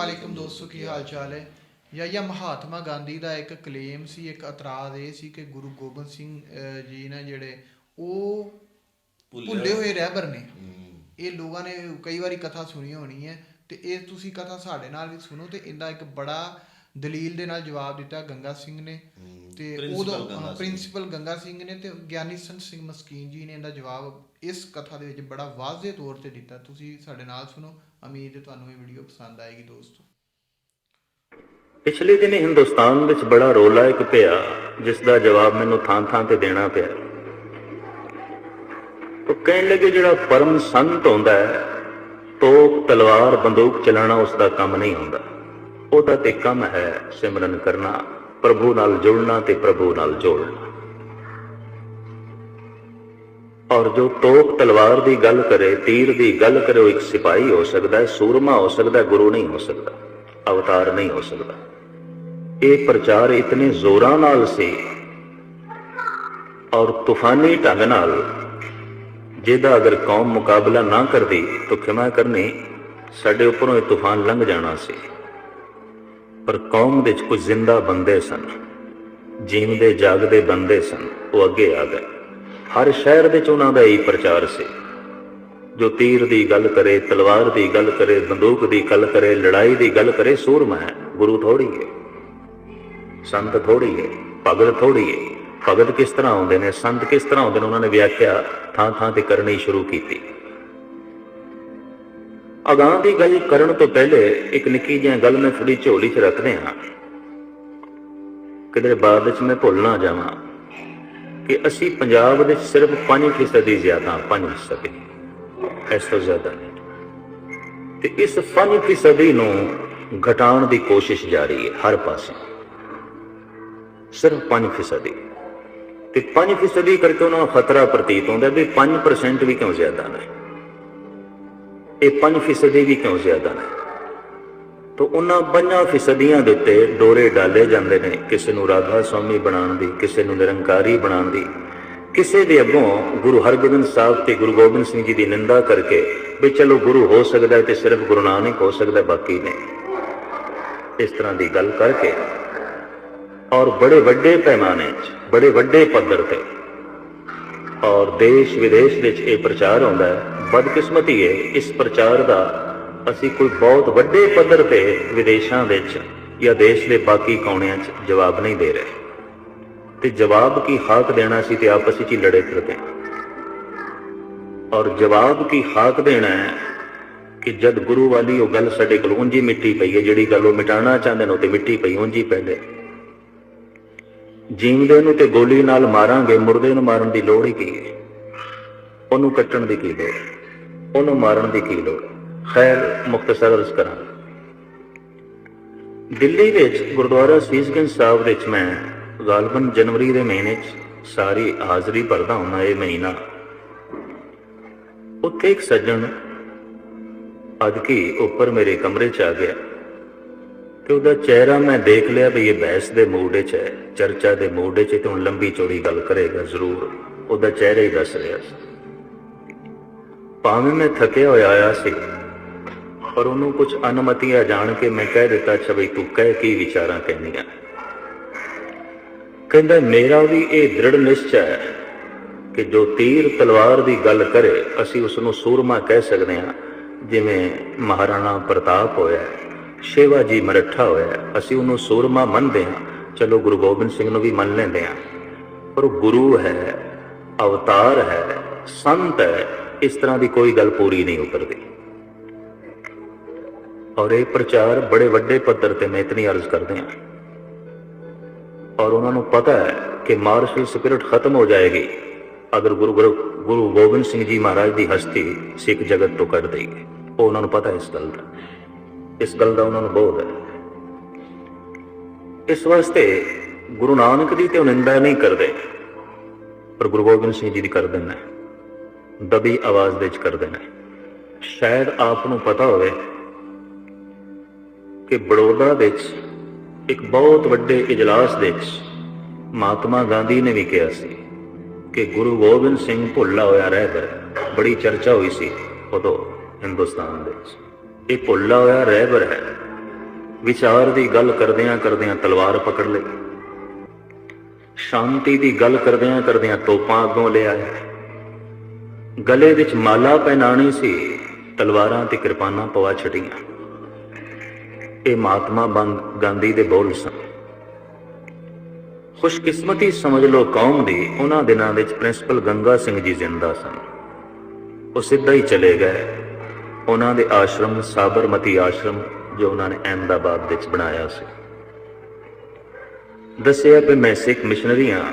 ਵਾਲੇਕਮ ਦੋਸਤੋ ਕੀ ਹਾਲ ਚਾਲ ਹੈ? ਯਾ ਯਾ ਮਹਾਤਮਾ ਗਾਂਧੀ ਦਾ ਇੱਕ ਕਲੇਮ ਸੀ ਇੱਕ ਇਤਰਾਜ਼ ਇਹ ਸੀ ਕਿ ਗੁਰੂ ਗੋਬਿੰਦ ਸਿੰਘ ਜੀ ਨੇ ਜਿਹੜੇ ਉਹ ਭੁੱਲੇ ਹੋਏ ਰਹਿਬਰ ਨੇ। ਇਹ ਲੋਕਾਂ ਨੇ ਕਈ ਵਾਰੀ ਕਥਾ ਸੁਣੀ ਹੋਣੀ ਹੈ ਤੇ ਇਹ ਤੁਸੀਂ ਕਥਾ ਸਾਡੇ ਨਾਲ ਵੀ ਸੁਣੋ ਤੇ ਇਹਦਾ ਇੱਕ ਬੜਾ ਦਲੀਲ ਦੇ ਨਾਲ ਜਵਾਬ ਦਿੱਤਾ ਗੰਗਾ ਸਿੰਘ ਨੇ। ਤੇ ਉਦੋਂ। ਪ੍ਰਿੰਸੀਪਲ ਗੰਗਾ ਸਿੰਘ ਨੇ ਤੇ ਗਿਆਨੀ ਸੰਤ ਸਿੰਘ ਮਸਕੀਨ ਜੀ ਨੇ ਇਹਦਾ ਜਵਾਬ ਇਸ ਕਥਾ ਦੇ ਵਿੱਚ ਬੜਾ ਵਾਜ਼ੇ ਤੌਰ ਤੇ ਦਿੱਤਾ। ਤੁਸੀਂ ਸਾਡੇ ਨਾਲ ਸੁਣੋ। ਉਮੀਦ ਹੈ ਤੁਹਾਨੂੰ ਇਹ ਵੀਡੀਓ ਪਸੰਦ ਆਏਗੀ ਦੋਸਤੋ। ਪਿਛਲੇ ਦਿਨ ਹਿੰਦੁਸਤਾਨ ਵਿੱਚ ਬੜਾ ਰੋਲਾ ਇੱਕ ਪਿਆ ਜਿਸ ਦਾ ਜਵਾਬ ਮੈਨੂੰ ਥਾਂ-ਥਾਂ ਤੇ ਦੇਣਾ ਪਿਆ। ਉਹ ਕਹਿਣ ਲੱਗੇ, ਜਿਹੜਾ ਪਰਮ ਸੰਤ ਹੁੰਦਾ ਹੈ, ਤੋਪ, ਤਲਵਾਰ, ਬੰਦੂਕ ਚਲਾਉਣਾ ਉਸ ਦਾ ਕੰਮ ਨਹੀਂ ਹੁੰਦਾ ਉਹਦਾ ਤੇ ਕੰਮ ਹੈ ਸਿਮਰਨ ਕਰਨਾ, ਪ੍ਰਭੂ ਨਾਲ ਜੁੜਨਾ ਤੇ ਪ੍ਰਭੂ ਨਾਲ ਜੋੜਨਾ। ਔਰ ਜੋ ਤੋਪ ਤਲਵਾਰ ਦੀ ਗੱਲ ਕਰੇ, ਤੀਰ ਦੀ ਗੱਲ ਕਰੇ, ਉਹ ਇੱਕ ਸਿਪਾਹੀ ਹੋ ਸਕਦਾ ਹੈ, ਸੂਰਮਾ ਹੋ ਸਕਦਾ ਹੈ, ਗੁਰੂ ਨਹੀਂ ਹੋ ਸਕਦਾ, ਅਵਤਾਰ ਨਹੀਂ ਹੋ ਸਕਦਾ। ਇਹ ਪ੍ਰਚਾਰ ਇਤਨੇ ਜ਼ੋਰਾਂ ਨਾਲ ਸੀ ਔਰ ਤੂਫਾਨੀ ਢੰਗ ਨਾਲ, ਜਿਹਦਾ ਅਗਰ ਕੌਮ ਮੁਕਾਬਲਾ ਨਾ ਕਰਦੀ, ਤਾਂ ਖਿਮਾ ਕਰਨੀ, ਸਾਡੇ ਉੱਪਰੋਂ ਇਹ ਤੂਫਾਨ ਲੰਘ ਜਾਣਾ ਸੀ। ਪਰ ਕੌਮ ਵਿੱਚ ਕੁਝ ਜ਼ਿੰਦਾ ਬੰਦੇ ਸਨ ਜੀਵਦੇ ਜਾਗਦੇ ਬੰਦੇ ਸਨ, ਉਹ ਅੱਗੇ ਆ ਗਏ। ਹਰ ਸ਼ਹਿਰ ਵਿੱਚ ਉਹਨਾਂ ਦਾ ਹੀ ਪ੍ਰਚਾਰ ਸੀ। ਜੋ ਤੀਰ ਦੀ ਗੱਲ ਕਰੇ, ਤਲਵਾਰ ਦੀ ਗੱਲ ਕਰੇ, ਬੰਦੂਕ ਦੀ ਗੱਲ ਕਰੇ, ਲੜਾਈ ਦੀ ਗੱਲ ਕਰੇ, ਸੂਰਮਾ ਹੈ, ਗੁਰੂ ਥੋੜੀ ਹੈ। ਸੰਤ ਥੋੜੀ ਹੈ, ਭਗਤ ਥੋੜੀ ਹੈ। ਭਗਤ ਕਿਸ ਤਰ੍ਹਾਂ ਆਉਂਦੇ ਨੇ, ਸੰਤ ਕਿਸ ਤਰ੍ਹਾਂ ਆਉਂਦੇ ਨੇ ਉਹਨਾਂ ਨੇ ਵਿਆਖਿਆ ਥਾਂ ਥਾਂ ਤੇ ਕਰਨੀ ਸ਼ੁਰੂ ਕੀਤੀ। ਅਗਾਂ ਦੀ ਗੱਲ ਕਰਨ ਤੋਂ ਪਹਿਲੇ ਇੱਕ ਨਿੱਕੀ ਜਿਹੀ ਗੱਲ ਮੈਂ ਥੋੜੀ ਝੋਲੀ 'ਚ ਰੱਖਦੇ ਹਾਂ। ਕਿਤੇ ਬਾਅਦ ਵਿੱਚ ਮੈਂ ਭੁੱਲ ਨਾ ਜਾਵਾਂ। ਕਿ ਅਸੀਂ ਪੰਜਾਬ ਵਿੱਚ ਸਿਰਫ 5% ਹੀ ਜ਼ਿਆਦਾ 5% ਹੀ ਇਸ ਤੋਂ ਜ਼ਿਆਦਾ ਨਹੀਂ। ਤੇ ਇਸ 5% ਨੂੰ ਘਟਾਉਣ ਦੀ ਕੋਸ਼ਿਸ਼ ਜਾਰੀ ਹੈ ਹਰ ਪਾਸੇ। ਸਿਰਫ 5% ਹੀ ਤੇ 5% ਕਰਕੇ ਉਹਨਾਂ ਨੂੰ ਖਤਰਾ ਪ੍ਰਤੀਤ ਹੁੰਦਾ ਵੀ 5% ਵੀ ਕਿਉਂ ਜ਼ਿਆਦਾ ਨੇ? ਇਹ 5% ਵੀ ਕਿਉਂ ਜ਼ਿਆਦਾ ਨੇ? ਤਾਂ ਉਹਨਾਂ ਪੰਜਾਂ ਫੀਸਦੀਆਂ ਦੇ ਉੱਤੇ ਡੋਰੇ ਡਾਲੇ ਜਾਂਦੇ ਨੇ। ਕਿਸੇ ਨੂੰ ਰਾਧਾ ਸਵਾਮੀ ਬਣਾਉਣ ਦੀ, ਕਿਸੇ ਨੂੰ ਨਿਰੰਕਾਰੀ ਬਣਾਉਣ ਦੀ। ਕਿਸੇ ਦੇ ਅੱਗੋਂ ਗੁਰੂ ਹਰਗੋਬਿੰਦ ਸਾਹਿਬ ਤੇ ਗੁਰੂ ਗੋਬਿੰਦ ਸਿੰਘ ਜੀ ਦੀ ਨਿੰਦਾ ਕਰਕੇ ਵੀ ਚਲੋ ਗੁਰੂ ਹੋ ਸਕਦਾ ਹੈ ਤੇ ਸਿਰਫ ਗੁਰੂ ਨਾਨਕ ਹੋ ਸਕਦਾ ਬਾਕੀ ਨਹੀਂ ਇਸ ਤਰ੍ਹਾਂ ਦੀ ਗੱਲ ਕਰਕੇ ਔਰ ਬੜੇ ਵੱਡੇ ਪੈਮਾਨੇ 'ਚ, ਬੜੇ ਵੱਡੇ ਪੱਧਰ ਤੇ ਔਰ ਦੇਸ਼ ਵਿਦੇਸ਼ ਵਿੱਚ ਇਹ ਪ੍ਰਚਾਰ ਹੁੰਦਾ ਹੈ। ਬਦਕਿਸਮਤੀ ਹੈ ਇਸ ਪ੍ਰਚਾਰ ਦਾ ਅਸੀਂ ਕੋਈ ਬਹੁਤ ਵੱਡੇ ਪੱਧਰ ਤੇ ਵਿਦੇਸ਼ਾਂ ਵਿੱਚ ਜਾਂ ਦੇਸ਼ ਦੇ ਬਾਕੀ ਕੋਨਿਆਂ 'ਚ ਜਵਾਬ ਨਹੀਂ ਦੇ ਰਹੇ। ਤੇ ਜਵਾਬ ਕੀ ਹਾਕ ਦੇਣਾ ਸੀ ਤੇ ਆਪਸ ਵਿੱਚ ਹੀ ਲੜੇ ਫਿਰਦੇ ਔਰ ਜਵਾਬ ਕੀ ਹਾਕ ਦੇਣਾ ਹੈ ਕਿ ਜਦ ਗੁਰੂ ਵਾਲੀ ਉਹ ਗੱਲ ਸਾਡੇ ਕੋਲ ਉਂਝੀ ਮਿੱਟੀ ਪਈ ਹੈ, ਜਿਹੜੀ ਗੱਲ ਉਹ ਮਿਟਾਉਣਾ ਚਾਹੁੰਦੇ ਨੇ, ਉਹ ਤੇ ਮਿੱਟੀ ਪਈ, ਉਂਝੀ ਪੈਂਦੇ। ਜੀਵਦੇ ਨੂੰ ਤੇ ਗੋਲੀ ਨਾਲ ਮਾਰਾਂਗੇ, ਮੁਰਦੇ ਨੂੰ ਮਾਰਨ ਦੀ ਲੋੜ ਹੀ ਕੀ ਹੈ? ਉਹਨੂੰ ਕੱਟਣ ਦੀ ਕੀ ਲੋੜ ਉਹਨੂੰ ਮਾਰਨ ਦੀ ਕੀ ਲੋੜ ਖੈਰ ਮੁਖਤਸਰ ਅਰਜ਼ ਕਰਾਂ। ਦਿੱਲੀ ਵਿੱਚ ਗੁਰਦੁਆਰਾ ਸੀਸਗੰਜ ਸਾਹਿਬ ਵਿੱਚ ਮੈਂ ਗਾਲਬਨ ਜਨਵਰੀ ਦੇ ਮਹੀਨੇ 'ਚ ਸਾਰੀ ਹਾਜ਼ਰੀ ਭਰਦਾ ਹੁੰਦਾ ਇਹ ਮਹੀਨਾ। ਉੱਥੇ ਇੱਕ ਸੱਜਣ ਅੱਜ ਕੀ ਉੱਪਰ ਮੇਰੇ ਕਮਰੇ 'ਚ ਆ ਗਿਆ ਤੇ ਉਹਦਾ ਚਿਹਰਾ ਮੈਂ ਦੇਖ ਲਿਆ ਵੀ ਇਹ ਬਹਿਸ ਦੇ ਮੂਡ 'ਚ ਹੈ, ਚਰਚਾ ਦੇ ਮੂਡ 'ਚ ਤੇ ਹੁਣ ਲੰਬੀ ਚੌੜੀ ਗੱਲ ਕਰੇਗਾ ਜ਼ਰੂਰ, ਉਹਦਾ ਚਿਹਰਾ ਹੀ ਦੱਸ ਰਿਹਾ ਸੀ। ਭਾਵੇਂ ਮੈਂ ਥੱਕਿਆ ਹੋਇਆ ਆਇਆ ਸੀ ਪਰ ਉਹਨੂੰ ਕੁਝ ਅਨੁਮਤੀਆਂ ਜਾਣ ਕੇ ਮੈਂ ਕਹਿ ਦਿੱਤਾ, ਅੱਛਾ ਬਈ ਤੂੰ ਕਹਿ ਕੀ ਵਿਚਾਰਾਂ ਕਹਿੰਦੀਆਂ ਕਹਿੰਦਾ, ਮੇਰਾ ਵੀ ਇਹ ਦ੍ਰਿੜ ਨਿਸ਼ਚੈ ਹੈ ਕਿ ਜੋ ਤੀਰ ਤਲਵਾਰ ਦੀ ਗੱਲ ਕਰੇ, ਅਸੀਂ ਉਸ ਨੂੰ ਸੂਰਮਾ ਕਹਿ ਸਕਦੇ ਹਾਂ, ਜਿਵੇਂ ਮਹਾਰਾਣਾ ਪ੍ਰਤਾਪ ਹੋਇਆ ਸ਼ੇਵਾਜੀ ਮਰੱਠਾ ਹੋਇਆ ਅਸੀਂ ਉਹਨੂੰ ਸੂਰਮਾ ਮੰਨਦੇ ਹਾਂ। ਚਲੋ ਗੁਰੂ ਗੋਬਿੰਦ ਸਿੰਘ ਨੂੰ ਵੀ ਮੰਨ ਲੈਂਦੇ ਹਾਂ। ਪਰ ਉਹ ਗੁਰੂ ਹੈ, ਅਵਤਾਰ ਹੈ, ਸੰਤ ਹੈ, ਇਸ ਤਰ੍ਹਾਂ ਦੀ ਕੋਈ ਗੱਲ ਪੂਰੀ ਨਹੀਂ ਉਤਰਦੀ। ਔਰ ਇਹ ਪ੍ਰਚਾਰ ਬੜੇ ਵੱਡੇ ਪੱਧਰ ਤੇ ਮੈਂ ਇਤਨੀ ਅਰਜ਼ ਕਰਦੇ ਹਾਂ। ਔਰ ਉਹਨਾਂ ਨੂੰ ਪਤਾ ਹੈ ਕਿ ਮਾਰਸ਼ਲ ਸਪਿਰਿਟ ਖਤਮ ਹੋ ਜਾਏਗੀ ਅਗਰ ਗੁਰੂ ਗੁਰੂ ਗੁਰੂ ਗੋਬਿੰਦ ਸਿੰਘ ਜੀ ਮਹਾਰਾਜ ਦੀ ਹਸਤੀ ਸਿੱਖ ਜਗਤ ਤੋਂ ਕੱਢ ਦੇਗੀ ਉਹ ਉਹਨਾਂ ਨੂੰ ਪਤਾ ਇਸ ਗੱਲ ਦਾ। ਇਸ ਗੱਲ ਦਾ ਉਹਨਾਂ ਨੂੰ ਬੋਧ ਹੈ। ਇਸ ਵਾਸਤੇ ਗੁਰੂ ਨਾਨਕ ਦੀ ਤੇ ਉਹ ਨਿੰਦਾ ਨਹੀਂ ਕਰਦੇ, ਪਰ ਗੁਰੂ ਗੋਬਿੰਦ ਸਿੰਘ ਜੀ ਦੀ ਕਰ ਨੇ ਦਬੀ ਆਵਾਜ਼ ਵਿੱਚ ਕਰਦੇ ਨੇ ਸ਼ਾਇਦ ਆਪ ਨੂੰ ਪਤਾ ਹੋਵੇ ਕਿ ਬੜੌਦਾ ਵਿੱਚ, ਇੱਕ ਬਹੁਤ ਵੱਡੇ ਇਜਲਾਸ ਵਿੱਚ ਮਹਾਤਮਾ ਗਾਂਧੀ ਨੇ ਵੀ ਕਿਹਾ ਸੀ ਕਿ ਗੁਰੂ ਗੋਬਿੰਦ ਸਿੰਘ ਭੁੱਲਾ ਹੋਇਆ ਰਹਿਬਰ ਹੈ। ਬੜੀ ਚਰਚਾ ਹੋਈ ਸੀ ਉਦੋਂ ਹਿੰਦੁਸਤਾਨ ਵਿੱਚ। ਇਹ ਭੁੱਲਾ ਹੋਇਆ ਰਹਿਬਰ ਹੈ। ਵਿਚਾਰ ਦੀ ਗੱਲ ਕਰਦਿਆਂ ਕਰਦਿਆਂ ਤਲਵਾਰ ਪਕੜ ਲਈ। ਸ਼ਾਂਤੀ ਦੀ ਗੱਲ ਕਰਦਿਆਂ ਕਰਦਿਆਂ ਤੋਪਾਂ ਅੱਗੋਂ ਲੈ ਆਏ। ਗਲੇ ਵਿੱਚ ਮਾਲਾ ਪਹਿਨਾਣੀ ਸੀ, ਤਲਵਾਰਾਂ ਤੇ ਕਿਰਪਾਨਾਂ ਪਵਾ ਛਟੀਆਂ ਇਹ ਮਹਾਤਮਾ ਬੰਦ ਗਾਂਧੀ ਦੇ ਬੋਲ ਸਨ। ਖੁਸ਼ਕਿਸਮਤੀ ਸਮਝ ਲਓ ਕੌਮ ਦੀ ਉਹਨਾਂ ਦਿਨਾਂ ਵਿੱਚ ਪ੍ਰਿੰਸੀਪਲ ਗੰਗਾ ਸਿੰਘ ਜੀ ਜ਼ਿੰਦਾ ਸਨ। ਉਹ ਸਿੱਧਾ ਹੀ ਚਲੇ ਗਏ। ਉਹਨਾਂ ਦੇ ਆਸ਼ਰਮ ਸਾਬਰਮਤੀ ਆਸ਼ਰਮ ਜੋ ਉਹਨਾਂ ਨੇ ਅਹਿਮਦਾਬਾਦ ਵਿੱਚ ਬਣਾਇਆ ਸੀ। ਦੱਸਿਆ ਕਿ ਮੈਂ ਸਿੱਖ ਮਿਸ਼ਨਰੀ ਹਾਂ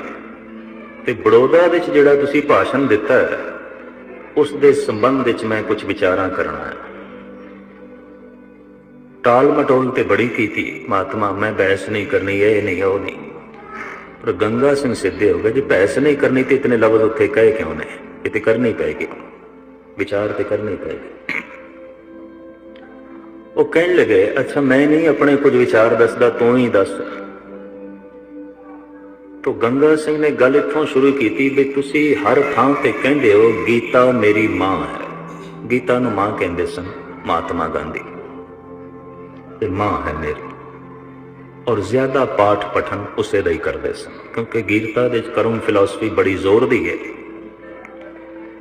ਤੇ ਬੜੌਦਾ ਵਿੱਚ ਜਿਹੜਾ ਤੁਸੀਂ ਭਾਸ਼ਣ ਦਿੱਤਾ ਹੈ, ਉਸ ਦੇ ਸੰਬੰਧ ਵਿੱਚ ਮੈਂ ਕੁਝ ਵਿਚਾਰਾਂ ਕਰਨਾ ਹੈ। ਟਾਲ ਮਟੋਲ ਤੇ ਬੜੀ ਕੀਤੀ। ਮਹਾਤਮਾ, ਮੈਂ ਬਹਿਸ ਨਹੀਂ ਕਰਨੀ, ਇਹ ਨਹੀਂ, ਉਹ ਨਹੀਂ। ਪਰ ਗੰਗਾ ਸਿੰਘ ਸਿੱਧੇ ਹੋ ਗਏ, ਜੀ ਬਹਿਸ ਨਹੀਂ ਕਰਨੀ ਤੇ ਇਤਨੇ ਲਫ਼ਜ਼ ਉੱਥੇ ਕਹੇ ਕਿਉਂ ਨੇ? ਇਹ ਤੇ ਕਰਨੀ ਪਏਗੀ ਵਿਚਾਰ ਤੇ ਕਰਨੀ ਪਏਗੀ ਉਹ ਕਹਿਣ ਲੱਗੇ, ਅੱਛਾ, ਮੈਂ ਨਹੀਂ ਆਪਣੇ ਕੁਝ ਵਿਚਾਰ ਦੱਸਦਾ, ਤੂੰ ਹੀ ਦੱਸ। ਤੋ ਗੰਗਾ ਸਿੰਘ ਨੇ ਗੱਲ ਇੱਥੋਂ ਸ਼ੁਰੂ ਕੀਤੀ ਵੀ ਤੁਸੀਂ ਹਰ ਥਾਂ ਤੇ ਕਹਿੰਦੇ ਹੋ, ਗੀਤਾ ਮੇਰੀ ਮਾਂ ਹੈ। ਗੀਤਾ ਨੂੰ ਮਾਂ ਕਹਿੰਦੇ ਸਨ, ਮਹਾਤਮਾ ਗਾਂਧੀ। ਇਹ ਮਾਂ ਹੈ ਮੇਰੀ। ਔਰ ਜ਼ਿਆਦਾ ਪਾਠ ਪਠਨ ਉਸੇ ਦਾ ਹੀ ਕਰਦੇ ਸਨ, ਕਿਉਂਕਿ ਗੀਤਾ ਦੇ ਕਰਮ ਫਿਲਾਸਫੀ ਬੜੀ ਜ਼ੋਰ ਦੀ ਹੈ।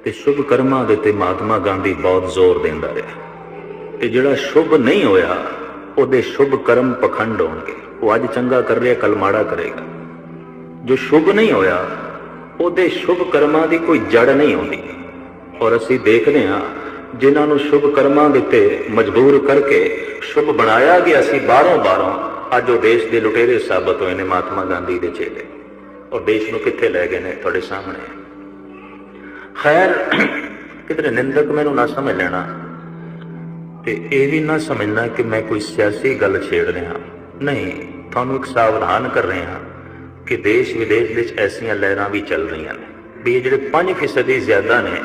ਤੇ ਸ਼ੁਭ ਕਰਮਾਂ ਦੇ ਤੇ ਮਹਾਤਮਾ ਗਾਂਧੀ ਬਹੁਤ ਜ਼ੋਰ ਦਿੰਦਾ ਰਿਹਾ। ਤੇ ਜਿਹੜਾ ਸ਼ੁਭ ਨਹੀਂ ਹੋਇਆ, ਉਹਦੇ ਸ਼ੁਭ ਕਰਮ ਪਖੰਡ ਹੋਣਗੇ। ਉਹ ਅੱਜ ਚੰਗਾ ਕਰ ਰਿਹਾ ਕੱਲ ਮਾੜਾ ਕਰੇਗਾ। ਜੋ ਸ਼ੁਭ ਨਹੀਂ ਹੋਇਆ, ਉਹਦੇ ਸ਼ੁਭ ਕਰਮਾਂ ਦੀ ਕੋਈ ਜੜ ਨਹੀਂ ਹੁੰਦੀ। ਔਰ ਅਸੀਂ ਦੇਖਦੇ ਹਾਂ, ਜਿਨ੍ਹਾਂ ਨੂੰ ਸ਼ੁਭ ਕਰਮਾਂ ਦੇ ਉੱਤੇ ਮਜਬੂਰ ਕਰਕੇ ਸ਼ੁਭ ਬਣਾਇਆ ਗਿਆ ਸੀ ਬਾਹਰੋਂ ਬਾਹਰੋਂ। ਅੱਜ ਉਹ ਦੇਸ਼ ਦੇ ਲੁਟੇਰੇ ਸਾਬਤ ਹੋਏ ਨੇ ਮਹਾਤਮਾ ਗਾਂਧੀ ਦੇ ਚੇਲੇ। ਔਰ ਦੇਸ਼ ਨੂੰ ਕਿੱਥੇ ਲੈ ਗਏ ਨੇ? ਤੁਹਾਡੇ ਸਾਹਮਣੇ। ਖੈਰ ਕਿਤੇ ਨਿੰਦਕ ਮੈਨੂੰ ਨਾ ਸਮਝ ਲੈਣਾ। ਤੇ ਇਹ ਵੀ ਨਾ ਸਮਝਣਾ ਕਿ ਮੈਂ ਕੋਈ ਸਿਆਸੀ ਗੱਲ ਛੇੜ ਰਿਹਾ। ਨਹੀਂ, ਤੁਹਾਨੂੰ ਇੱਕ ਸਾਵਧਾਨ ਕਰ ਰਹੇ ਹਾਂ ਕਿ ਦੇਸ਼ ਵਿਦੇਸ਼ ਵਿੱਚ ਐਸੀਆਂ ਲਹਿਰਾਂ ਵੀ ਚੱਲ ਰਹੀਆਂ ਨੇ। ਵੀ ਇਹ ਜਿਹੜੇ 5% ਜ਼ਿਆਦਾ ਨੇ,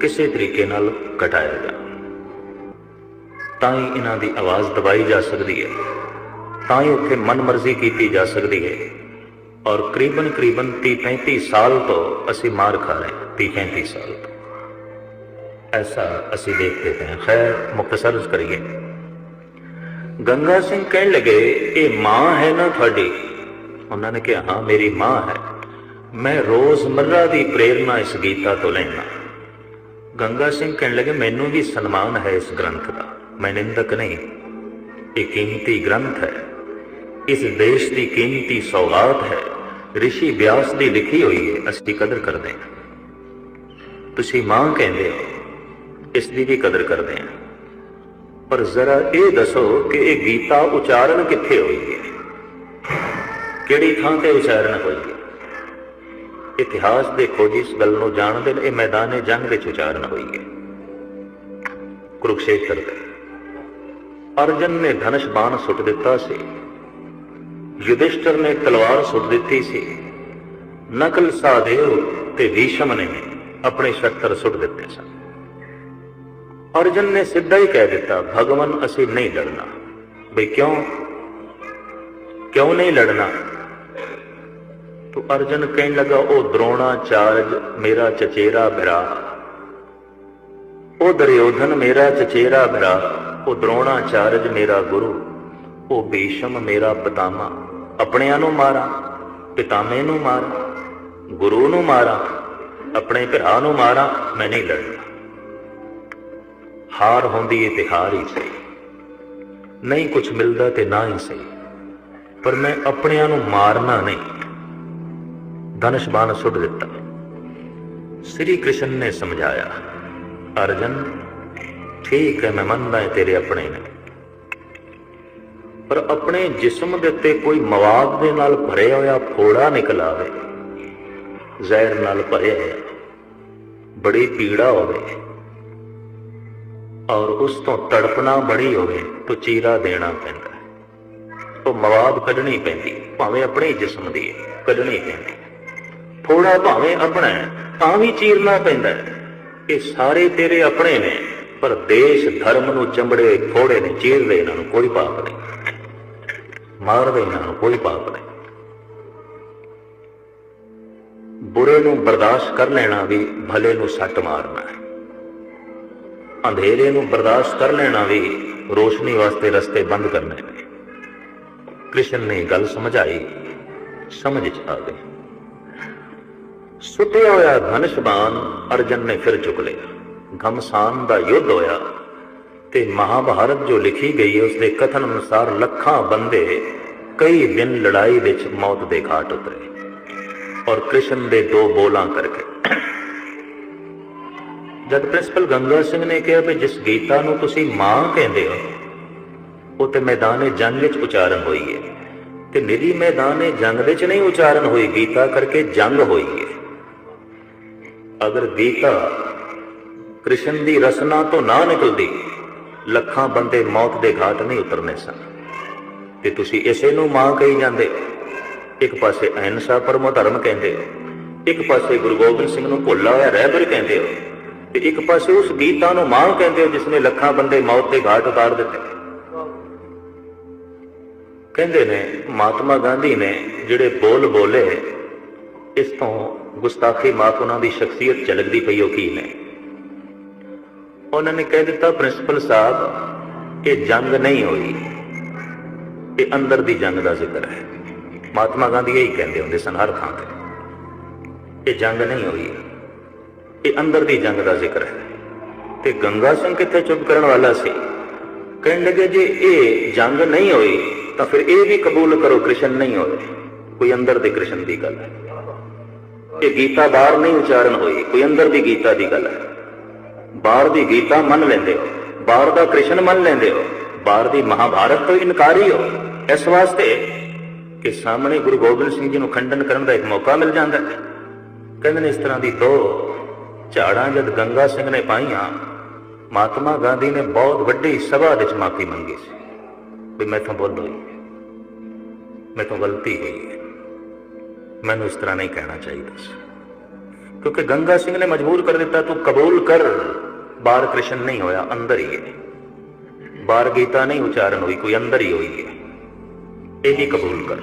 ਕਿਸੇ ਤਰੀਕੇ ਨਾਲ ਘਟਾਇਆ ਜਾ ਤਾਂ ਹੀ ਇਹਨਾਂ ਦੀ ਆਵਾਜ਼ ਦਬਾਈ ਜਾ ਸਕਦੀ ਹੈ। ਤਾਂ ਹੀ ਉੱਥੇ ਮਨਮਰਜ਼ੀ ਕੀਤੀ ਜਾ ਸਕਦੀ ਹੈ। ਔਰ ਕਰੀਬਨ ਕਰੀਬਨ 30-35 ਸਾਲ ਤੋਂ ਅਸੀਂ ਮਾਰ ਖਾ ਰਹੇ 30-35 ਸਾਲ ਤੋਂ। ਐਸਾ ਅਸੀਂ ਦੇਖਦੇ ਹਾਂ। ਖੈਰ ਮੁਖਤਸਰ ਕਰੀਏ। ਗੰਗਾ ਸਿੰਘ ਕਹਿਣ ਲੱਗੇ, ਇਹ ਮਾਂ ਹੈ ਨਾ ਤੁਹਾਡੀ? ਉਹਨਾਂ ਨੇ ਕਿਹਾ, ਹਾਂ, ਮੇਰੀ ਮਾਂ ਹੈ। ਮੈਂ ਰੋਜ਼ਮਰਰਾ ਦੀ ਪ੍ਰੇਰਣਾ ਇਸ ਗੀਤਾ ਤੋਂ ਲੈਣਾ ਗੰਗਾ ਸਿੰਘ ਕਹਿਣ ਲੱਗੇ, ਮੈਨੂੰ ਵੀ ਸਨਮਾਨ ਹੈ ਇਸ ਗ੍ਰੰਥ ਦਾ। ਮੈਂ ਨਿੰਦਕ ਨਹੀਂ। ਇਹ ਕੀਮਤੀ ਗ੍ਰੰਥ ਹੈ। ਇਸ ਦੇਸ਼ ਦੀ ਕੀਮਤੀ ਸੌਗਾਤ ਹੈ। ਰਿਸ਼ੀ ਵਿਆਸ ਦੀ ਲਿਖੀ ਹੋਈ ਹੈ। ਅਸੀਂ ਕਦਰ ਕਰਦੇ ਹਾਂ। ਤੁਸੀਂ ਮਾਂ ਕਹਿੰਦੇ ਹੋ। ਇਸ ਦੀ ਵੀ ਕਦਰ ਕਰਦੇ ਹਾਂ। ਪਰ ਜ਼ਰਾ ਇਹ ਦੱਸੋ ਕਿ ਇਹ ਗੀਤਾ ਉਚਾਰਨ ਕਿੱਥੇ ਹੋਈ ਹੈ? ਕਿਹੜੀ ਥਾਂ ਤੇ ਉਚਾਰਨ ਹੋਈ ਹੈ? ਇਤਿਹਾਸ ਦੇ ਖੋਜੀ ਇਸ ਗੱਲ ਨੂੰ ਜਾਣਦੇ ਨੇ, ਇਹ ਮੈਦਾਨੇ ਜੰਗ ਵਿੱਚ ਉਚਾਰਨ ਹੋਈ ਹੈ। ਕੁਰੂਕਸ਼ੇਤਰ ਤੇ। ਅਰਜਨ ਨੇ ਧਨੁਸ਼ ਬਾਣ ਸੁੱਟ ਦਿੱਤਾ ਸੀ ਯੁਧਿਸ਼ਟਰ ਨੇ ਤਲਵਾਰ ਸੁੱਟ ਦਿੱਤੀ ਸੀ ਨਕਲ ਸਾਧੇਵ ਤੇ ਭੀਸ਼ਮ ਨੇ ਆਪਣੇ ਸ਼ਸਤਰ ਸੁੱਟ ਦਿੱਤੇ ਸਨ ਅਰਜਨ ਨੇ ਸਿੱਧਾ ਹੀ ਕਹਿ ਦਿੱਤਾ ਭਗਵਾਨ ਅਸੀਂ ਨਹੀਂ ਲੜਨਾ ਬਈ ਕਿਉਂ ਕਿਉਂ ਨਹੀਂ ਲੜਨਾ ਤੋ ਅਰਜਨ ਕਹਿਣ ਲੱਗਾ ਉਹ ਦ੍ਰੋਣਾਚਾਰਜ ਮੇਰਾ ਚਚੇਰਾ ਭਰਾ ਉਹ ਦੁਰਯੋਧਨ ਮੇਰਾ ਚਚੇਰਾ ਭਰਾ ਉਹ ਦ੍ਰੋਣਾਚਾਰਜ ਮੇਰਾ ਗੁਰੂ, ਉਹ ਬੇਸ਼ਮ ਮੇਰਾ ਪਿਤਾਮਾ। ਆਪਣਿਆਂ ਨੂੰ ਮਾਰਾਂ, ਪਿਤਾਮੇ ਨੂੰ ਮਾਰਾਂ, ਗੁਰੂ ਨੂੰ ਮਾਰਾਂ, ਆਪਣੇ ਭਰਾ ਨੂੰ ਮਾਰਾਂ, ਮੈਂ ਨਹੀਂ ਲੜਨਾ। ਹਾਰ ਹੁੰਦੀ ਏ ਤੇ ਹਾਰ ਹੀ ਸਹੀ। ਨਹੀਂ ਕੁਝ ਮਿਲਦਾ ਤੇ ਨਾ ਹੀ ਸਹੀ। ਪਰ ਮੈਂ ਆਪਣਿਆਂ ਨੂੰ ਮਾਰਨਾ ਨਹੀਂ। ਧਨੁਸ਼ ਸੁੱਟ ਦਿੱਤਾ। ਸ੍ਰੀ ਕ੍ਰਿਸ਼ਨ ਨੇ ਸਮਝਾਇਆ, ਅਰਜਨ ਠੀਕ ਹੈ, ਮੈਂ ਮੰਨਦਾ ਹਾਂ ਤੇਰੇ ਆਪਣੇ ਨੇ। ਪਰ ਆਪਣੇ ਜਿਸਮ ਦੇ ਉੱਤੇ ਕੋਈ ਮਵਾਦ ਦੇ ਨਾਲ ਭਰਿਆ ਹੋਇਆ ਫੋੜਾ ਨਿਕਲ ਆਵੇ, ਜ਼ਹਿਰ ਨਾਲ ਭਰਿਆ ਹੋਇਆ, ਬੜੀ ਪੀੜਾ ਹੋਵੇ, ਔਰ ਉਸ ਤੋਂ ਤੜਪਣਾ ਬੜੀ ਹੋਵੇ, ਤਾਂ ਚੀਰਾ ਦੇਣਾ ਪੈਂਦਾ ਉਹ ਮਵਾਦ ਕੱਢਣੀ ਪੈਂਦੀ, ਭਾਵੇਂ ਆਪਣੇ ਜਿਸਮ ਦੀ ਕੱਢਣੀ ਪੈਂਦੀ। ਹੈ। ਥੋੜਾ ਭਾਵੇਂ ਆਪਣਾ ਤਾਂ ਵੀ ਚੀਰਨਾ ਪੈਂਦਾ ਇਹ ਸਾਰੇ ਤੇਰੇ ਆਪਣੇ ਨੇ। ਪਰ ਦੇਸ਼ ਧਰਮ ਨੂੰ ਚੰਬੜੇ ਹੋਏ ਥੋੜੇ ਨੇ, ਚੀਰਦੇ ਇਹਨਾਂ ਨੂੰ ਕੋਈ ਪਾਪ ਨਹੀਂ। ਮਾਰਦੇ ਇਹਨਾਂ ਨੂੰ ਕੋਈ ਪਾਪ ਨਹੀਂ। ਬੁਰੇ ਨੂੰ ਬਰਦਾਸ਼ਤ ਕਰ ਲੈਣਾ ਵੀ ਭਲੇ ਨੂੰ ਸੱਟ ਮਾਰਨਾ ਹੈ। ਅੰਧੇਰੇ ਨੂੰ ਬਰਦਾਸ਼ਤ ਕਰ ਲੈਣਾ ਵੀ ਰੋਸ਼ਨੀ ਵਾਸਤੇ ਰਸਤੇ ਬੰਦ ਕਰਨੇ ਨੇ। ਕ੍ਰਿਸ਼ਨ ਨੇ ਗੱਲ ਸਮਝਾਈ, ਸਮਝ ਚ ਆ ਗਈ। ਸੁੱਤਿਆ ਹੋਇਆ ਧਨਸ਼ਬਾਨ ਅਰਜਨ ਨੇ ਫਿਰ ਚੁੱਕ ਲਿਆ। ਘਮਸਾਨ ਦਾ ਯੁੱਧ ਹੋਇਆ ਤੇ ਮਹਾਭਾਰਤ ਜੋ ਲਿਖੀ ਗਈ ਹੈ ਉਸ ਦੇ ਕਥਨ ਅਨੁਸਾਰ ਲੱਖਾਂ ਬੰਦੇ ਕਈ ਦਿਨ ਲੜਾਈ ਵਿੱਚ ਮੌਤ ਦੇ ਘਾਟ ਉਤਰੇ ਔਰ ਕ੍ਰਿਸ਼ਨ ਦੇ ਦੋ ਬੋਲਾਂ ਕਰਕੇ। ਜਦ ਪ੍ਰਿੰਸੀਪਲ ਗੰਗਾ ਸਿੰਘ ਨੇ ਕਿਹਾ ਵੀ ਜਿਸ ਗੀਤਾ ਨੂੰ ਤੁਸੀਂ ਮਾਂ ਕਹਿੰਦੇ ਹੋ, ਉਹ ਤੇ ਮੈਦਾਨੇ ਜੰਗ ਵਿੱਚ ਉਚਾਰਨ ਹੋਈ ਹੈ ਤੇ ਨਿਰੀ ਮੈਦਾਨੇ ਜੰਗ ਵਿੱਚ ਨਹੀਂ ਉਚਾਰਨ ਹੋਈ, ਗੀਤਾ ਕਰਕੇ ਜੰਗ ਹੋਈ ਹੈ। ਅਗਰ ਗੀਤਾ ਕ੍ਰਿਸ਼ਨ ਦੀ ਰਸਨਾ ਤੋਂ ਨਾ ਨਿਕਲਦੀ, ਲੱਖਾਂ ਬੰਦੇ ਮੌਤ ਦੇ ਘਾਟ ਨਹੀਂ ਉਤਰਨੇ ਸਨ। ਤੇ ਤੁਸੀਂ ਇਸੇ ਨੂੰ ਮਾਂ ਕਹੀ ਜਾਂਦੇ। ਇੱਕ ਪਾਸੇ ਅਹਿੰਸਾ ਪਰਮੋ ਧਰਮ ਕਹਿੰਦੇ ਹੋ, ਇੱਕ ਪਾਸੇ ਗੁਰੂ ਗੋਬਿੰਦ ਸਿੰਘ ਨੂੰ ਭੁੱਲਾ ਹੋਇਆ ਰਹਿਬਰ ਕਹਿੰਦੇ ਹੋ, ਤੇ ਇੱਕ ਪਾਸੇ ਉਸ ਗੀਤਾ ਨੂੰ ਮਾਂ ਕਹਿੰਦੇ ਹੋ ਜਿਸ ਨੇ ਲੱਖਾਂ ਬੰਦੇ ਮੌਤ ਦੇ ਘਾਟ ਉਤਾਰ ਦਿੱਤੇ। ਕਹਿੰਦੇ ਨੇ, ਮਹਾਤਮਾ ਗਾਂਧੀ ਨੇ ਜਿਹੜੇ ਬੋਲ ਬੋਲੇ, ਇਸ ਤੋਂ ਗੁਸਤਾਖੀ ਮਾਤ ਉਹਨਾਂ ਦੀ ਸ਼ਖਸੀਅਤ ਝਲਕਦੀ ਪਈ ਉਹ ਕੀ ਨੇ? ਉਹਨਾਂ ਨੇ ਕਹਿ ਦਿੱਤਾ ਪ੍ਰਿੰਸੀਪਲ ਸਾਹਿਬ, ਇਹ ਜੰਗ ਨਹੀਂ ਹੋਈ। ਇਹ ਅੰਦਰ ਦੀ ਜੰਗ ਦਾ ਜ਼ਿਕਰ ਹੈ। ਮਹਾਤਮਾ ਗਾਂਧੀ ਇਹੀ ਕਹਿੰਦੇ ਹੁੰਦੇ ਸਨ ਹਰ ਥਾਂ ਤੇ। ਇਹ ਜੰਗ ਨਹੀਂ ਹੋਈ। ਇਹ ਅੰਦਰ ਦੀ ਜੰਗ ਦਾ ਜ਼ਿਕਰ ਹੈ। ਤੇ ਗੰਗਾ ਸਿੰਘ ਕਿੱਥੇ ਚੁੱਪ ਕਰਨ ਵਾਲਾ ਸੀ? ਕਹਿਣ ਲੱਗੇ, ਜੇ ਇਹ ਜੰਗ ਨਹੀਂ ਹੋਈ, ਤਾਂ ਫਿਰ ਇਹ ਵੀ ਕਬੂਲ ਕਰੋ ਕ੍ਰਿਸ਼ਨ ਨਹੀਂ ਹੋਏ। ਕੋਈ ਅੰਦਰ ਦੇ ਕ੍ਰਿਸ਼ਨ ਦੀ ਗੱਲ ਹੈ। ਇਹ ਗੀਤਾ ਬਾਹਰ ਨਹੀਂ ਉਚਾਰਨ ਹੋਈ, ਕੋਈ ਅੰਦਰ ਦੀ ਗੀਤਾ ਦੀ ਗੱਲ ਹੈ। ਬਾਹਰ ਦੀ ਗੀਤਾ ਮੰਨ ਲੈਂਦੇ ਹੋ ਬਾਹਰ ਦਾ ਕ੍ਰਿਸ਼ਨ ਮੰਨ ਲੈਂਦੇ ਹੋ ਬਾਹਰ ਦੀ ਮਹਾਭਾਰਤ ਤੋਂ ਇਨਕਾਰੀ ਹੋ। ਇਸ ਵਾਸਤੇ ਕਿ ਸਾਹਮਣੇ ਗੁਰੂ ਗੋਬਿੰਦ ਸਿੰਘ ਜੀ ਨੂੰ ਖੰਡਨ ਕਰਨ ਦਾ ਇੱਕ ਮੌਕਾ ਮਿਲ ਜਾਂਦਾ ਹੈ। ਕਹਿੰਦੇ ਨੇ ਇਸ ਤਰ੍ਹਾਂ ਦੀ ਦੋ ਝਾੜਾਂ ਜਦ ਗੰਗਾ ਸਿੰਘ ਨੇ ਪਾਈਆਂ, ਮਹਾਤਮਾ ਗਾਂਧੀ ਨੇ ਬਹੁਤ ਵੱਡੀ ਸਭਾ ਵਿੱਚ ਮਾਫੀ ਮੰਗੀ ਸੀ। ਵੀ ਮੈਂ ਤੋਂ ਭੁੱਲ ਹੋਈ ਹੈ ਤੋਂ ਗਲਤੀ ਹੋਈ ਹੈ। ਮੈਨੂੰ ਇਸ ਤਰ੍ਹਾਂ ਨਹੀਂ ਕਹਿਣਾ ਚਾਹੀਦਾ ਸੀ। ਕਿਉਂਕਿ ਗੰਗਾ ਸਿੰਘ ਨੇ ਮਜਬੂਰ ਕਰ ਦਿੱਤਾ, ਤੂੰ ਕਬੂਲ ਕਰ। ਬਾਹਰ ਕ੍ਰਿਸ਼ਨ ਨਹੀਂ ਹੋਇਆ ਅੰਦਰ ਹੀ ਹੈ। ਬਾਹਰ ਗੀਤਾ ਨਹੀਂ ਉਚਾਰਨ ਹੋਈ ਕੋਈ ਅੰਦਰ ਹੀ ਹੋਈ ਹੈ। ਇਹ ਹੀ ਕਬੂਲ ਕਰ।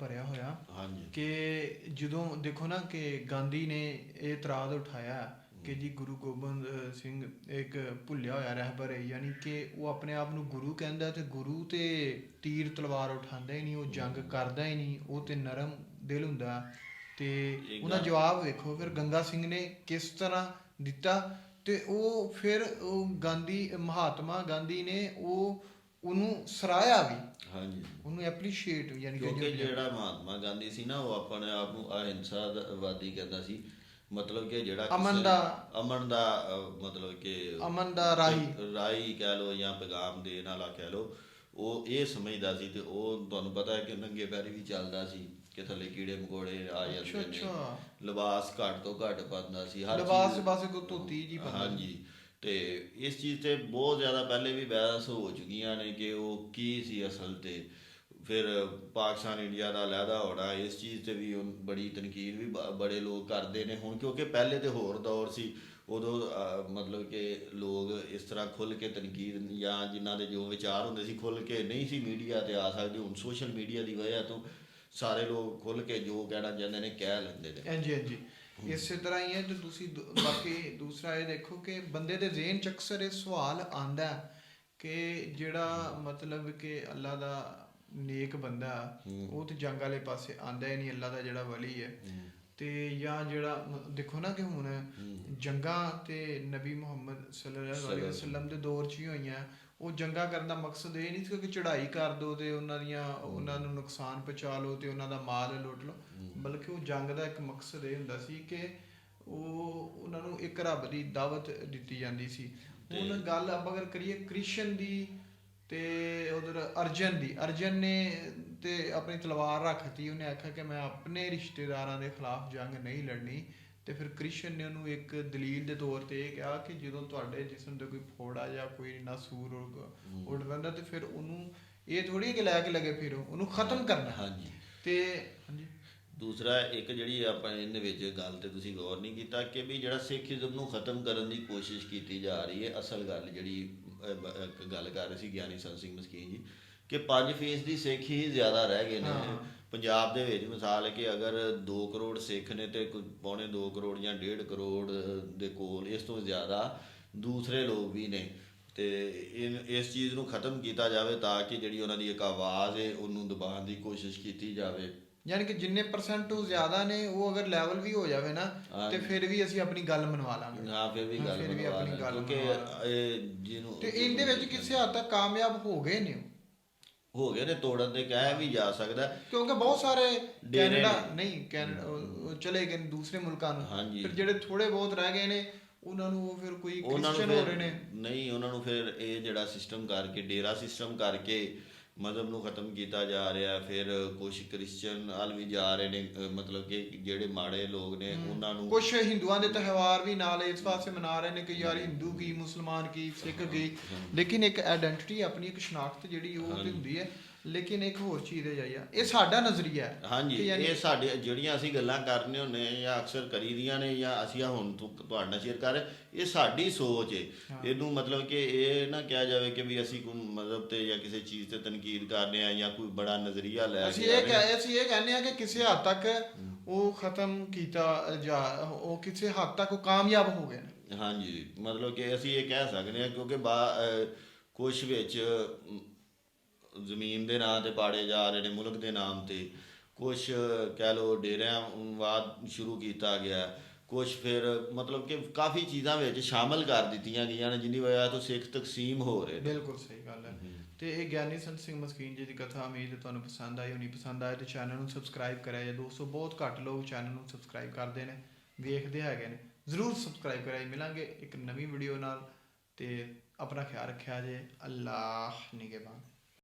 ਭਰਿਆ ਹੋਇਆ ਹਾਂਜੀ। ਕਿ ਜਦੋਂ ਦੇਖੋ ਨਾ ਕਿ ਗਾਂਧੀ ਨੇ ਇਹ ਇਤਰਾਜ਼ ਉਠਾਇਆ ਕਿ ਜੀ ਗੁਰੂ ਗੋਬਿੰਦ ਸਿੰਘ ਇੱਕ ਭੁੱਲਿਆ ਹੋਇਆ ਰਹਿਬਰ ਹੈ ਯਾਨੀ ਕਿ ਉਹ ਆਪਣੇ ਆਪ ਨੂੰ ਗੁਰੂ ਕਹਿੰਦਾ ਤੇ ਗੁਰੂ ਤੇ ਤੀਰ ਤਲਵਾਰ ਉਠਾਉਂਦਾ ਹੀ ਨਹੀਂ ਉਹ ਜੰਗ ਕਰਦਾ ਹੀ ਨਹੀਂ ਉਹ ਤੇ ਨਰਮ ਦਿਲ ਹੁੰਦਾ ਤੇ ਉਹਦਾ ਜਵਾਬ ਵੇਖੋ ਫਿਰ ਗੰਗਾ ਸਿੰਘ ਨੇ ਕਿਸ ਤਰ੍ਹਾਂ ਦਿੱਤਾ? ਤੇ ਉਹ ਫਿਰ ਉਹ ਗਾਂਧੀ ਮਹਾਤਮਾ ਗਾਂਧੀ ਨੇ ਉਹ ਉਹਨੂੰ ਸਰਾਇਆ ਵੀ। ਹਾਂਜੀ। ਉਹਨੂੰ ਐਪਰੀਸ਼ੀਏਟ ਯਾਨੀ ਕਿ ਕਿਉਂਕਿ ਜਿਹੜਾ ਮਹਾਤਮਾ ਗਾਂਧੀ ਸੀ ਨਾ ਉਹ ਆਪਣੇ ਆਪ ਨੂੰ ਅਹਿੰਸਾਵਾਦੀ ਕਹਿੰਦਾ ਸੀ। ਮਤਲਬ ਕਿ ਜਿਹੜਾ ਕਿਸੇ- ਅਮਨ ਦਾ- ਅਮਨ ਦਾ ਅਹ, ਮਤਲਬ ਕਿ ਅਮਨ ਦਾ ਰਾਹੀ। ਰਾਈ ਕਹਿ ਲੋ ਜਾਂ ਪੈਗਾਮ ਦੇਣ ਵਾਲਾ ਕਹਿ ਲੋ ਉਹ ਇਹ ਸਮਝਦਾ ਸੀ ਤੇ ਉਹ ਤੁਹਾਨੂੰ ਪਤਾ ਹੈ ਕਿ ਨੰਗੇ ਪੈਰੀ ਵੀ ਚੱਲਦਾ ਸੀ। ਕਿ ਥੱਲੇ ਕੀੜੇ ਮਕੌੜੇ ਆ ਜਾਂਦੇ ਨੇ। ਅੱਛਾ। ਲਿਬਾਸ ਘੱਟ ਤੋਂ ਘੱਟ ਪਾਉਂਦਾ ਸੀ ਹਰ ਲਿਬਾਸ ਬਸ ਕੋ ਧੋਤੀ ਜੀ ਪਾਉਂਦਾ। ਹਾਂਜੀ। ਤੇ ਇਸ ਚੀਜ਼ ਤੇ ਬਹੁਤ ਜ਼ਿਆਦਾ ਪਹਿਲੇ ਵੀ ਬਹਿਸ ਹੋ ਚੁੱਕੀਆਂ ਨੇ ਕਿ ਉਹ ਕੀ ਸੀ ਅਸਲ ਤੇ। ਫਿਰ ਪਾਕਿਸਤਾਨ ਇੰਡੀਆ ਦਾ ਲਹਿਦਾ ਹੋਣਾ ਇਸ ਚੀਜ਼ ਤੇ ਵੀ ਬੜੀ ਤਨਕੀਦ ਵੀ ਬੜੇ ਲੋਕ ਕਰਦੇ ਨੇ। ਹੁਣ ਕਿਉਂਕਿ ਪਹਿਲੇ ਤੇ ਹੋਰ ਦੌਰ ਸੀ ਉਦੋਂ ਮਤਲਬ ਕਿ ਲੋਕ ਇਸ ਤਰ੍ਹਾਂ ਖੁੱਲ ਕੇ ਤਨਕੀਦ ਜਾਂ ਜਿਨ੍ਹਾਂ ਦੇ ਜੋ ਵਿਚਾਰ ਹੁੰਦੇ ਸੀ ਖੁੱਲ ਕੇ ਨਹੀਂ ਸੀ ਮੀਡੀਆ ਤੇ ਆ ਸਕਦੇ। ਹੁਣ ਸੋਸ਼ਲ ਮੀਡੀਆ ਦੀ ਵਜ੍ਹਾ ਤੋਂ ਸਾਰੇ ਲੋਕ ਖੁੱਲ ਕੇ ਜੋ ਕਹਿਣਾ ਚਾਹੁੰਦੇ ਨੇ ਕਹਿ ਲੈਂਦੇ ਨੇ। ਹਾਂਜੀ ਹਾਂਜੀ। ਇਸੇ ਤਰ੍ਹਾਂ ਹੀ ਹੈ ਤੇ ਤੁਸੀਂ ਬਾਕੀ ਦੂਸਰਾ ਇਹ ਦੇਖੋ ਕਿ ਬੰਦੇ ਦੇ ਜ਼ਿਹਨ ਚ ਅਕਸਰ ਇਹ ਸਵਾਲ ਆਂਦਾ ਕਿ ਜਿਹੜਾ ਮਤਲਬ ਕਿ ਅੱਲਾ ਦਾ ਨੇਕ ਬੰਦਾ ਉਹ ਤੇ ਜੰਗ ਵਾਲੇ ਪਾਸੇ ਆਂਦਾ ਹੀ ਨਹੀਂ ਅੱਲਾ ਦਾ ਜਿਹੜਾ ਵਲੀ ਹੈ। ਤੇ ਜਾਂ ਜਿਹੜਾ ਦੇਖੋ ਨਾ ਕਿ ਹੁਣ ਜੰਗਾਂ ਤੇ ਨਬੀ ਮੁਹੰਮਦ ਸੱਲੱਲਾਹੁ ਅਲੈਹਿ ਵਸੱਲਮ ਦੇ ਦੌਰ 'ਚ ਹੀ ਹੋਈਆਂ ਉਹ ਜੰਗਾਂ ਕਰਨ ਦਾ ਮਕਸਦ ਇਹ ਨਹੀਂ ਸੀ ਕਿ ਚੜ੍ਹਾਈ ਕਰ ਦੋ ਤੇ ਉਹਨਾਂ ਦੀਆਂ ਉਹਨਾਂ ਨੂੰ ਨੁਕਸਾਨ ਪਹੁੰਚਾ ਲਓ ਤੇ ਉਹਨਾਂ ਦਾ ਮਾਲ ਲੁੱਟ ਲਓ ਬਲਕਿ ਉਹ ਜੰਗ ਦਾ ਇੱਕ ਮਕਸਦ ਇਹ ਹੁੰਦਾ ਸੀ ਕਿ ਉਹ ਉਹਨਾਂ ਨੂੰ ਇੱਕ ਰੱਬ ਦੀ ਦਾਵਤ ਦਿੱਤੀ ਜਾਂਦੀ ਸੀ। ਹੁਣ ਗੱਲ ਆਪਾਂ ਅਗਰ ਕਰੀਏ ਕ੍ਰਿਸ਼ਨ ਦੀ ਤੇ ਉਧਰ ਅਰਜਨ ਦੀ ਅਰਜਨ ਨੇ ਤੇ ਆਪਣੀ ਤਲਵਾਰ ਰੱਖਤੀ ਉਹਨੇ ਆਖਿਆ ਕਿ ਮੈਂ ਆਪਣੇ ਰਿਸ਼ਤੇਦਾਰਾਂ ਦੇ ਖਿਲਾਫ ਜੰਗ ਨਹੀਂ ਲੜਨੀ ਤੇ ਫਿਰ ਕ੍ਰਿਸ਼ਨ ਨੇ ਉਹਨੂੰ ਇੱਕ ਦਲੀਲ ਦੇ ਤੌਰ ਤੇ ਇਹ ਕਿਹਾ ਕਿ ਜਦੋਂ ਤੁਹਾਡੇ ਜਿਸਮ ਤੇ ਕੋਈ ਫੋੜਾ ਜਾਂ ਕੋਈ ਨਾਸੂਰ ਉੱਡ- ਪੈਂਦਾ ਤੇ ਫਿਰ ਉਹਨੂੰ ਇਹ ਥੋੜੀ ਕਿ ਲੈ ਕੇ ਲਗੇ ਫਿਰ ਉਹਨੂੰ ਖਤਮ ਕਰਨਾ। ਹਾਂਜੀ। ਤੇ ਹਾਂਜੀ। ਦੂਸਰਾ ਇੱਕ ਜਿਹੜੀ ਆਪਾਂ ਇਹਦੇ ਵਿੱਚ ਗੱਲ ਤੇ ਤੁਸੀਂ ਗੌਰ ਨਹੀਂ ਕੀਤਾ ਕਿ ਵੀ ਜਿਹੜਾ ਸਿੱਖੀਜ਼ਮ ਨੂੰ ਖਤਮ ਕਰਨ ਦੀ ਕੋਸ਼ਿਸ਼ ਕੀਤੀ ਜਾ ਰਹੀ ਹੈ ਅਸਲ ਗੱਲ ਜਿਹੜੀ ਗੱਲ ਕਰ ਰਹੇ ਸੀ ਗਿਆਨੀ ਸੰਤ ਸਿੰਘ ਮਸਕੀਨ ਜੀ ਕਿ 5% ਦੀ ਸਿੱਖ ਹੀ ਜ਼ਿਆਦਾ ਰਹਿ ਗਏ ਨੇ। ਪੰਜਾਬ ਦੇ ਵਿੱਚ ਮਿਸਾਲ ਹੈ ਕਿ ਅਗਰ 2 ਕਰੋੜ ਸਿੱਖ ਨੇ ਤੇ ਕੋਈ ਪੌਣੇ 2 ਕਰੋੜ ਜਾਂ 1.5 ਕਰੋੜ ਦੇ ਕੋਲ ਇਸ ਤੋਂ ਜ਼ਿਆਦਾ ਦੂਸਰੇ ਲੋਕ ਵੀ ਨੇ। ਤੇ ਇਸ ਚੀਜ਼ ਨੂੰ ਖਤਮ ਕੀਤਾ ਜਾਵੇ ਤਾਂ ਕਿ ਜਿਹੜੀ ਉਹਨਾਂ ਦੀ ਇੱਕ ਆਵਾਜ਼ ਹੈ ਉਹਨੂੰ ਦਬਾਉਣ ਦੀ ਕੋਸ਼ਿਸ਼ ਕੀਤੀ ਜਾਵੇ। ਯਾਨੀ ਕਿ ਜਿੰਨੇ ਪਰਸੈਂਟ ਉਹ ਜ਼ਿਆਦਾ ਨੇ ਉਹ ਅਗਰ ਲੈਵਲ ਵੀ ਹੋ ਜਾਵੇ ਨਾ ਤੇ ਫਿਰ ਵੀ ਅਸੀਂ ਆਪਣੀ ਗੱਲ ਮਨਵਾ ਲਾਂਗੇ। ਹਾਂ ਫਿਰ ਵੀ ਗੱਲ ਫਿਰ ਵੀ ਬਣਵਾ ਆਪਣੀ ਲੈਣ, ਗੱਲ ਕਿਉਂਕਿ ਬਣਵਾ ਇਹ ਜਿਹਨੂੰ ਤੇ ਇਹਦੇ ਵਿੱਚ ਕਿਸੇ ਹੱਦ ਤੱਕ ਕਾਮਯਾਬ ਹੋ ਗਏ ਨੇ। ਹੋ ਗਏ ਨੇ ਤੋੜਨ ਦੇ ਕਹਿ ਵੀ ਜਾ ਸਕਦਾ ਕਿਉਂਕਿ ਬਹੁਤ ਸਾਰੇ ਡੇਰੇ ਕੈਨੇਡਾ। ਨਹੀਂ ਕੈਨੇਡਾ ਚਲੇ ਗਏ ਨੇ ਦੂਸਰੇ ਮੁਲਕਾਂ ਨੂੰ ਹਾਂਜੀ। ਫਿਰ ਜਿਹੜੇ ਥੋੜੇ ਬਹੁਤ ਰਹਿ ਗਏ ਨੇ ਉਹਨਾਂ ਨੂੰ ਫਿਰ ਕੋਈ ਕ੍ਰਿਸਚੀਅਨ ਹੋ ਰਹੇ ਨੇ ਨਹੀਂ ਉਹਨਾਂ ਨੂੰ ਫਿਰ ਇਹ ਜਿਹੜਾ ਸਿਸਟਮ ਕਰਕੇ ਡੇਰਾ ਸਿਸਟਮ ਕਰਕੇ ਮਜ਼ਹਬ ਨੂੰ ਖਤਮ ਕੀਤਾ ਜਾ ਰਿਹਾ ਫਿਰ ਕੁਝ ਕ੍ਰਿਸਚੀਅਨ ਹਾਲ ਵੀ ਜਾ ਰਹੇ ਨੇ ਮਤਲਬ ਕਿ ਜਿਹੜੇ ਮਾੜੇ ਲੋਕ ਨੇ ਉਹਨਾਂ ਨੂੰ ਕੁਝ ਹਿੰਦੂਆਂ ਦੇ ਤਿਉਹਾਰ ਵੀ ਨਾਲ ਇਸ ਪਾਸੇ ਮਨਾ ਰਹੇ ਨੇ ਕਿ ਯਾਰ ਹਿੰਦੂ ਕੀ ਮੁਸਲਮਾਨ ਕੀ ਸਿੱਖ ਕੀ। ਲੇਕਿਨ ਇੱਕ ਆਇਡੈਂਟੀਟੀ ਆਪਣੀ ਇੱਕ ਸ਼ਨਾਖਤ ਜਿਹੜੀ ਉਹ ਤੇ ਹੁੰਦੀ ਹੈ। ਲੇਕਿਨ ਇੱਕ ਹੋਰ ਚੀਜ਼ ਹੈ ਜਾਈਆ ਇਹ ਸਾਡਾ ਨਜ਼ਰੀਆ ਹੈ। ਹਾਂਜੀ ਕਿ ਯਾਨੀ- ਇਹ ਸਾਡੇ ਜਿਹੜੀਆਂ ਅਸੀਂ ਗੱਲਾਂ ਕਰਨੇ ਹੁੰਨੇ ਆ ਜਾਂ ਅਕਸਰ ਕਰੀਦੀਆਂ ਨੇ ਜਾਂ ਅਸੀਂ ਆਹ ਹੁਣ ਤੁ- ਤੁਹਾਡੇ ਨਾਲ ਸ਼ੇਅਰ ਕਰ ਰਹੇ ਇਹ ਸਾਡੀ ਸੋਚ ਹੈ। ਇਹਨੂੰ ਮਤਲਬ ਕਿ ਇਹ ਨਾ ਕਿਹਾ ਜਾਵੇ ਕਿ ਵੀ ਅਸੀਂ ਕੋਈ ਮਜ਼ਹਬ ਤੇ ਜਾਂ ਕਿਸੇ ਚੀਜ਼ ਤੇ ਤਨਕੀਦ ਕਰਨੇ ਆ ਜਾਂ ਕੋਈ ਬੜਾ ਨਜ਼ਰੀਆ ਲੈ ਅਸੀਂ ਆ ਇਹ ਰਹੇ ਹਾਂ। ਕਹਿ ਅਸੀਂ ਇਹ ਕਹਿੰਦੇ ਆ ਕਿ ਕਿਸੇ ਹੱਦ ਤੱਕ ਉਹ ਖਤਮ ਕੀਤਾ ਜਾ ਉਹ ਕਿਸੇ ਹੱਦ ਤੱਕ ਉਹ ਕਾਮਯਾਬ ਹੋ ਗਏ ਨੇ। ਹਾਂਜੀ ਮਤਲਬ ਕਿ ਅਸੀਂ ਇਹ ਕਹਿ ਸਕਦੇ ਹਾਂ ਕਿਉਂਕਿ ਕੁਝ ਵਿੱਚ ਅਮ, ਜ਼ਮੀਨ ਦੇ ਨਾਂ ਤੇ ਪਾੜੇ ਜਾ ਰਹੇ ਨੇ ਮੁਲਕ ਦੇ ਨਾਮ ਤੇ। ਕੁਝ ਕਹਿ ਲੋ ਡੇਰਿਆਂ ਬਾਅਦ ਸ਼ੁਰੂ ਕੀਤਾ ਗਿਆ। ਕੁਝ ਫਿਰ ਮਤਲਬ ਕਿ ਕਾਫੀ ਚੀਜ਼ਾਂ ਵਿੱਚ ਸ਼ਾਮਲ ਕਰ ਦਿੱਤੀਆਂ ਗਈਆਂ ਨੇ ਜਿੰਨੀ ਵਜ੍ਹਾ ਤੋਂ ਸਿੱਖ ਤਕਸੀਮ ਹੋ ਰਹੇ ਨੇ। ਬਿਲਕੁਲ ਸਹੀ ਗੱਲ ਹੈ। ਤੇ ਇਹ ਗਿਆਨੀ ਸੰਤ ਸਿੰਘ ਮਸਕੀਨ ਜੀ ਦੀ ਕਥਾ ਉਮੀਦ ਤੁਹਾਨੂੰ ਪਸੰਦ ਆਈ ਹੋਣੀ ਪਸੰਦ ਆਏ ਤੇ ਚੈਨਲ ਨੂੰ ਸਬਸਕ੍ਰਾਈਬ ਕਰਿਆ ਜੇ ਦੋਸਤੋ ਬਹੁਤ ਘੱਟ ਲੋਕ ਚੈਨਲ ਨੂੰ ਸਬਸਕ੍ਰਾਈਬ ਕਰਦੇ ਨੇ ਵੇਖਦੇ ਹੈਗੇ ਨੇ। ਜ਼ਰੂਰ ਸਬਸਕ੍ਰਾਈਬ ਕਰਿਆ ਜੀ। ਮਿਲਾਂਗੇ ਇੱਕ ਨਵੀਂ ਵੀਡੀਓ ਨਾਲ। ਤੇ ਆਪਣਾ ਖਿਆਲ ਰੱਖਿਆ ਜੇ ਅੱਲਾਹ ਨਿਗਹਿਬਾਨ।